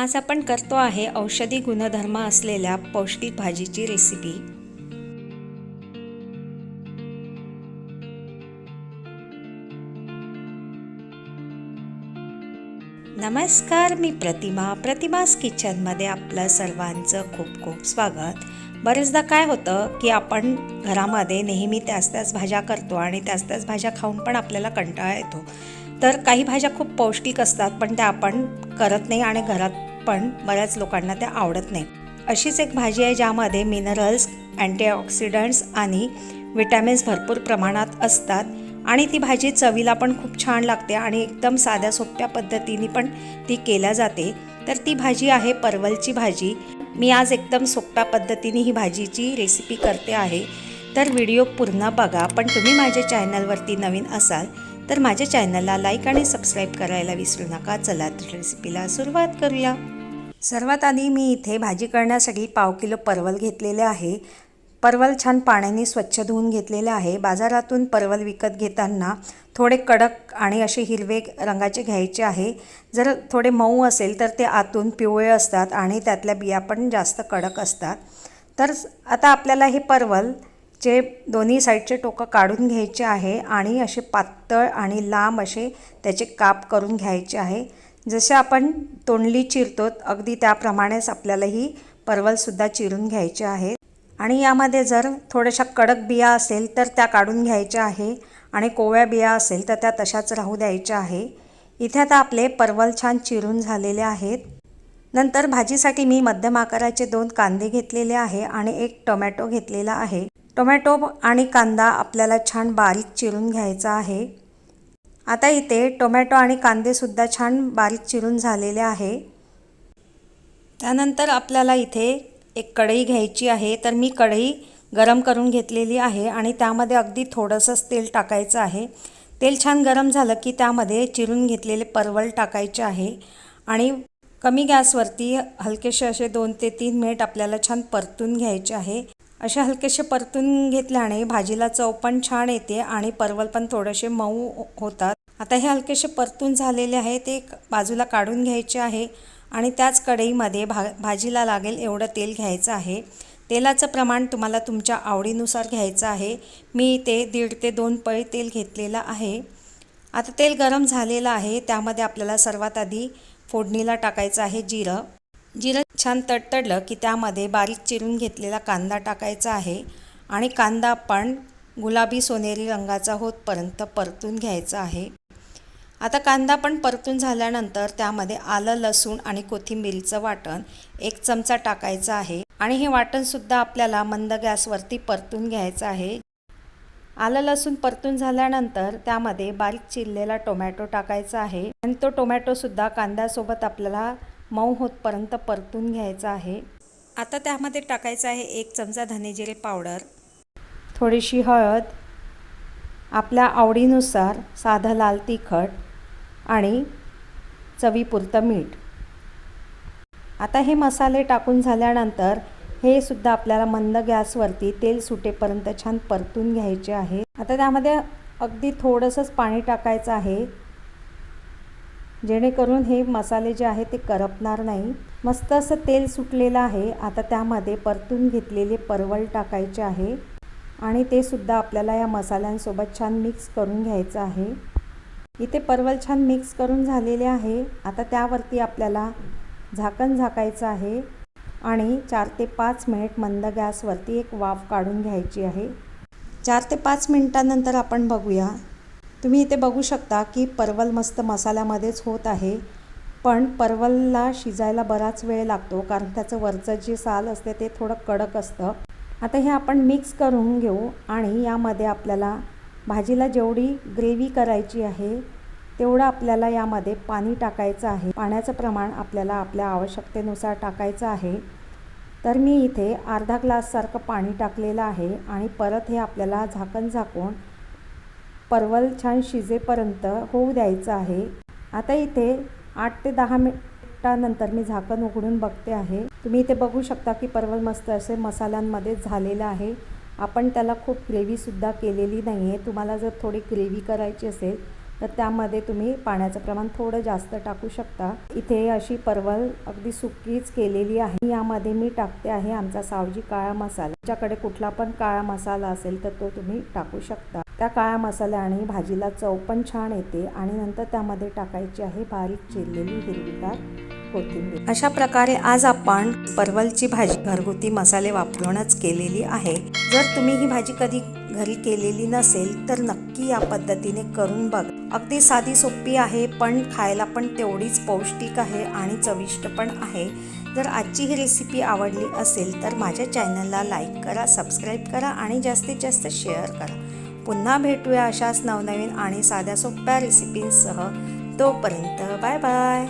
आज आपण करतो आहे औषधी गुणधर्म असलेल्या पौष्टिक भाजीची रेसिपी नमस्कार मी प्रतिमा. प्रतिमास किचनमध्ये आपलं सर्वांचं खूप खूप स्वागत. बरेचदा काय होतं की आपण घरामध्ये नेहमी त्याच त्याच भाज्या करतो आणि त्याच त्याच भाज्या खाऊन पण आपल्याला कंटाळा येतो. तर काही भाज्या खूप पौष्टिक असतात पण त्या आपण करत नाही आणि घरात पण बऱ्याच लोकांना त्या आवडत नाही. अशीच एक भाजी आहे ज्यामध्ये मिनरल्स अँटीऑक्सिडंट्स आणि विटॅमिन्स भरपूर प्रमाणात असतात आणि ती भाजी चवीला पण खूप छान लागते आणि एकदम साध्या सोप्या पद्धतीने पण ती केल्या जाते. तर ती भाजी आहे परवलची भाजी. मी आज एकदम सोप्या पद्धतीने ही भाजीची रेसिपी करते आहे. तर व्हिडिओ पूर्ण बघा. पण तुम्ही माझ्या चॅनलवरती नवीन असाल तर माझ्या चॅनलला लाईक आणि सबस्क्राईब करायला विसरू नका. चला तर रेसिपीला सुरुवात करूया. सर्वात आधी मी इथे भाजी करण्यासाठी पाव किलो परवल घेतलेले आहे. परवल छान पाण्याने स्वच्छ धुवून घेतलेले आहे. बाजारातून परवल विकत घेताना थोडे कडक आणि असे हिरवे रंगाचे घ्यायचे आहे. जर थोडे मऊ असेल तर ते आतून पिवळे असतात आणि त्यातल्या बिया पण जास्त कडक असतात. तर आता आपल्याला हे परवल चे दोन्ही साईडचे टोकं काढून घ्यायचे आहे आणि असे पातळ आणि लांब असे त्याचे काप करून घ्यायचे आहे. जसे आपण तोंडली चिरतो अगदी त्याप्रमाणेच आपल्याला ही परवलसुद्धा चिरून घ्यायचे आहेत आणि यामध्ये जर थोड्याशा कडक बिया असेल तर त्या काढून घ्यायच्या आहे आणि कोवळ्या बिया असेल तर त्या तशाच राहू द्यायच्या आहे. इथे आता आपले परवल छान चिरून झालेले आहेत. नंतर भाजीसाठी मी मध्यम आकाराचे दोन कांदे घेतलेले आहे आणि एक टोमॅटो घेतलेला आहे. टोमॅटो आणि कांदा आपल्याला छान बारीक चिरून घ्यायचा आहे. आता इथे टोमॅटो आणि कांदेसुद्धा छान बारीक चिरून झालेले आहे. त्यानंतर आपल्याला इथे एक कढई घ्यायची आहे. तर मी कढई गरम करून घेतलेली आहे आणि त्यामध्ये अगदी थोडंसंच तेल टाकायचं आहे. तेल छान गरम झालं की त्यामध्ये चिरून घेतलेले परवल टाकायचे आहे. आणि कमी गॅसवरती हलकेसे असे दोन ते तीन मिनिट आपल्याला छान परतून घ्यायचे आहे. असे हलकेसे परतून घेतल्याने भाजीला चव पण छान येते आणि परवल पण थोडेसे मऊ होतात. आता हे हलकेसे परतून झालेले आहे ते बाजूला काढून घ्यायचे आहे आणि त्याच कढईमध्ये भा भाजीला लागेल एवढं तेल घ्यायचं आहे. तेलाचं प्रमाण तुम्हाला तुमच्या आवडीनुसार घ्यायचं आहे. मी ते दीड ते दोन पळी तेल घेतलेलं आहे. आता तेल गरम झालेलं आहे त्यामध्ये आपल्याला सर्वात आधी फोडणीला टाकायचं आहे जिरं. जिरं छान तडतडलं की त्यामध्ये बारीक चिरून घेतलेला कांदा टाकायचा आहे आणि कांदा पण गुलाबी सोनेरी रंगाचा होतपर्यंत परतून घ्यायचा आहे. आता कांदा पण परतून झाल्यानंतर त्यामध्ये आलं लसूण आणि कोथिंबीरीचं वाटण एक चमचा टाकायचं आहे. आणि हे वाटणसुद्धा आपल्याला मंद गॅसवरती परतून घ्यायचं आहे. आलं लसूण परतून झाल्यानंतर त्यामध्ये बारीक चिरलेला टोमॅटो टाकायचा आहे. आणि तो टोमॅटोसुद्धा कांद्यासोबत आपल्याला मऊ होतपर्यंत परतून घ्यायचा आहे. आता त्यामध्ये टाकायचं आहे एक चमचा धनेजिरे पावडर. थोडीशी हळद. आपल्या आवडीनुसार साधं लाल तिखट. आणि चवीपुरतं मीठ. आता हे मसाले टाकून झाल्यानंतर हे सुद्धा आपल्याला मंद गॅसवरती तेल सुटेपर्यंत छान परतून घ्यायचे आहे. आता त्यामध्ये अगदी थोडंसंच पाणी टाकायचं आहे. जेणेकरून हे मसाले जे आहे ते करपणार नाही. मस्त असं तेल सुटलेलं आहे. आता त्यामध्ये परतून घेतलेले परवल टाकायचे आहे. आणि ते सुद्धा आपल्याला या मसाल्यांसोबत छान मिक्स करून घ्यायचं आहे. इथे परवल छान मिक्स करून झालेले आहे. आता त्यावरती आपल्याला झाकण झाकायचं आहे आणि चार ते पाच मिनिट मंद गॅसवरती एक वाफ काढून घ्यायची आहे. चार ते पाच मिनटानंतर आपण बघूया. तुम्ही इथे बघू शकता की परवल मस्त मसाल्यामध्येच होत आहे. पण परवलला शिजायला बराच वेळ लागतो कारण त्याचं वरचं जे साल असते ते थोडं कडक असतं. आता हे आपण मिक्स करून घेऊ आणि यामध्ये आपल्याला भाजीला जेवढी ग्रेव्ही करायची आहे तेवढं आपल्याला यामध्ये पाणी टाकायचं आहे. पाण्याचं प्रमाण आपल्याला आपल्या आवश्यकतेनुसार टाकायचं आहे. तर मी इथे अर्धा ग्लाससारखं पाणी टाकलेलं आहे आणि परत हे आपल्याला झाकण झाकून परवल छान शिजेपर्यंत होऊ द्यायचं आहे. आता इथे आठ ते दहा मिनिटानंतर मी झाकण उघडून बघते आहे. तुम्ही इथे बघू शकता की परवल मस्त असे मसाल्यांमध्ये झालेलं आहे. आपण त्याला खूप ग्रेव्हीसुद्धा केलेली नाही आहे तुम्हाला जर थोडी ग्रेव्ही करायची असेल तर त्यामध्ये तुम्ही पाण्याचं प्रमाण थोडं जास्त टाकू शकता. इथे अशी परवल अगदी सुकीच केलेली आहे. यामध्ये मी टाकते आहे आमचा सावजी काळा मसाला. तुमच्याकडे कुठला पण काळा मसाला असेल तर तो तुम्ही टाकू शकता. त्या काळ्या मसाल्याने भाजीला चव पण छान येते आणि नंतर त्यामध्ये टाकायची आहे बारीक चिरलेली हिरवीगार कोथिंबीर अशा प्रकारे आज आपण परवलची भाजी घरगुती मसाले वापरूनच केलेली आहे. जर तुम्ही ही भाजी कधी घरी केलेली नसेल तर नक्की या पद्धतीने करून बघ. अगदी साधी सोपी आहे पण खायला पण तेवढीच पौष्टिक आहे आणि चविष्ट पण आहे. जर आजची ही रेसिपी आवडली असेल तर माझ्या चॅनलला लाईक करा सबस्क्राईब करा आणि जास्तीत जास्त शेअर करा. पुन्हा भेटूया अशाच नवनवीन आणि साध्या सोप्या रेसिपींसह तोपर्यंत बाय बाय